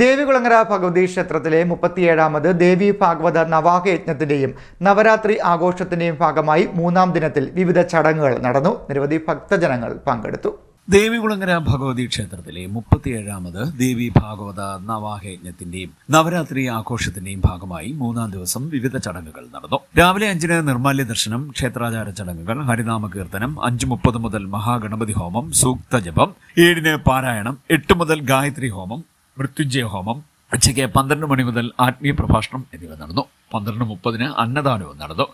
ദേവികുളങ്ങര ഭഗവതി ക്ഷേത്രത്തിലെ മുപ്പത്തിയേഴാമത് ദേവി ഭാഗവത നവാഹയജ്ഞത്തിന്റെയും നവരാത്രി ആഘോഷത്തിന്റെയും ഭാഗമായി മൂന്നാം ദിനത്തിൽ വിവിധ ചടങ്ങുകൾ നടന്നു. നിരവധി ഭക്തജനങ്ങൾ പങ്കെടുത്തു. ദേവികുളങ്ങര ഭഗവതി ക്ഷേത്രത്തിലെ മുപ്പത്തിയേഴാമത് ദേവി ഭാഗവത നവാഹയജ്ഞത്തിന്റെയും നവരാത്രി ആഘോഷത്തിന്റെയും ഭാഗമായി മൂന്നാം ദിവസം വിവിധ ചടങ്ങുകൾ നടന്നു. രാവിലെ അഞ്ചിന് നിർമാല്യ ദർശനം ക്ഷേത്രാചാര ചടങ്ങുകൾ ഹരിനാമ കീർത്തനം അഞ്ചു മുപ്പത് മുതൽ മഹാഗണപതി ഹോമം സൂക്ത ജപം ഏഴിന് പാരായണം എട്ട് മുതൽ ഗായത്രി ഹോമം മൃത്യുഞ്ജയ ഹോമം ഉച്ചയ്ക്ക് പന്ത്രണ്ട് മണി മുതൽ ആത്മീയ പ്രഭാഷണം എന്നിവ നടന്നു. പന്ത്രണ്ട് മുപ്പതിന് അന്നദാനവും നടന്നു.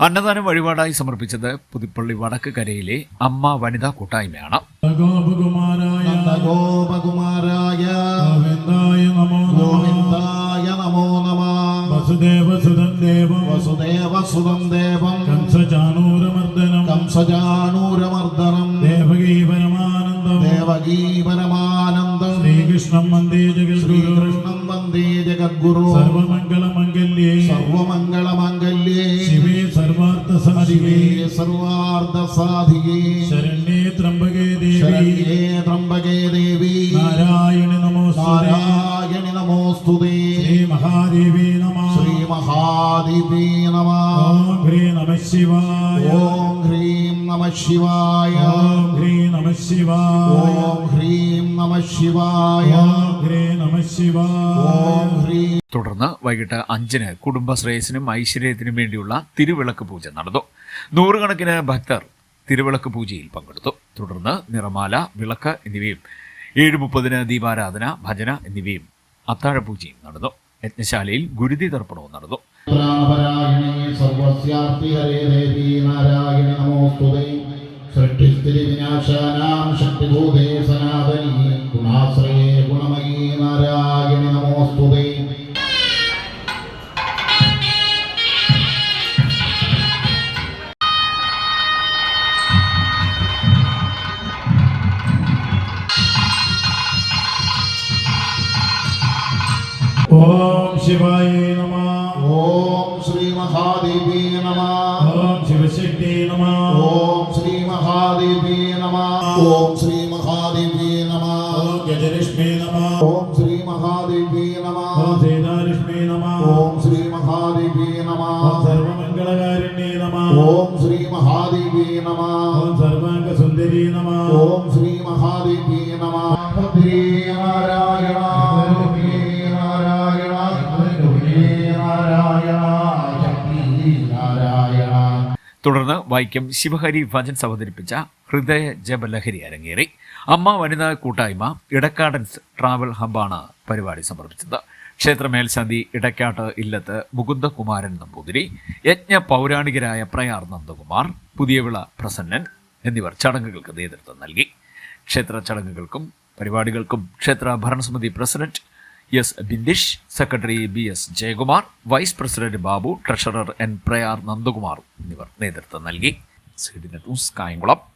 അന്നദാനം വഴിപാടായി സമർപ്പിച്ചത് പുതുപ്പള്ളി വടക്ക് കരയിലെ അമ്മ വനിതാ കൂട്ടായ്മയാണ്. നമോ ദേവകീ ശ്രീകൃഷ്ണം വന്ദേ ജഗദ്ഗുരു. ശ്രീകൃഷ്ണം വന്ദേ ജഗദ്ഗുരു. സർവമംഗളമംഗല്യേ. സർവമംഗളമംഗല്യേ. ശിവേ സർവാർത്ഥ സാധികേ സർവാർത്ഥ സാധികേ ശരണ്യേ ത്രംബകേ ദേവി. ശരണ്യേ ത്രംബകേ ദേവി. നാരായണി നമോസ്തുതേ. നാരായണി നമോസ്തുതേ. ശ്രീ മഹാദേവി നമ. ശ്രീ മഹാദേവി നമ. ഓം ഹ്രീ നമ ശിവായ. ഓം നമ ശിവായ. ഓം ഹ്രീ നമ ശിവായ. ഓം ഹ്രീം നമ ശിവായ. ഓം ഹ്രീ നമ ശിവായ. ഓം ഹ്രീം തുടർന്ന് വൈകിട്ട് അഞ്ചിന് കുടുംബശ്രേയസിനും ഐശ്വര്യത്തിനും വേണ്ടിയുള്ള തിരുവിളക്ക് പൂജ നടന്നു. നൂറുകണക്കിന് ഭക്തർ തിരുവിളക്ക് പൂജയിൽ പങ്കെടുത്തു. തുടർന്ന് നിറമാല വിളക്ക് എന്നിവയും ഏഴ് മുപ്പതിന് ദീപാരാധന ഭജന എന്നിവയും അത്താഴ പൂജയും നടന്നു. യജ്ഞശാലയിൽ ഗുരുതി തർപ്പണവും നടന്നു. പ്രാണപരായണേ സർവസ്യാർത്തി ഹരേ ദേവി നാരായണ നമോസ്തുതേ വിനാശാനാം ശക്തിഭൂതേ സനാതൻ ഗുണാശ്രയേ ഗുണമയീ നാരായണ നമോസ്തുതേ ഓം ശിവായ നമ ഓം ശ്രീ മഹാദേവി നമ ഓം ശിവശക്തി നമ ഓം ശ്രീ മഹാദേവി നമ ഓം ശ്രീ മഹാദേവി നമ ഓം ഗജലക്ഷ്മി നമ ഓം ശ്രീ മഹാദേവി നമ ഓം സീതാലക്ഷ്മി നമ ഓം ശ്രീ മഹാദേവി നമ ഓം സർവമംഗളകാരിണ്യേ നമ ഓം ശ്രീ മഹാദേവി നമ ഓം സർവാംഗ സുന്ദരി നമ ഓം ശ്രീ മഹാദേവി നമ ഭദ്രേ നാരായണ തുടർന്ന് വൈക്കം ശിവഹരി ഭജൻസ് അവതരിപ്പിച്ച ഹൃദയ ജപലഹരി അരങ്ങേറി. അമ്മ വനിതാ കൂട്ടായ്മ ഇടക്കാടൻസ് ട്രാവൽ ഹബ്ബാണ് പരിപാടി സമർപ്പിച്ചത്. ക്ഷേത്ര മേൽശാന്തി ഇടക്കാട്ട് ഇല്ലത്ത് മുകുന്ദകുമാരൻ നമ്പൂതിരി യജ്ഞ പൗരാണികരായ പ്രയാർ നന്ദകുമാർ പുതിയവിള പ്രസന്നൻ എന്നിവർ ചടങ്ങുകൾക്ക് നേതൃത്വം നൽകി. ക്ഷേത്ര ചടങ്ങുകൾക്കും പരിപാടികൾക്കും ക്ഷേത്ര ഭരണസമിതി president S Bindish secretary B S Jayakumar vice president Babu treasurer N Prayar Nandakumar എന്നിവർ നേതൃത്വം നൽകി. C D news Kayamkulam.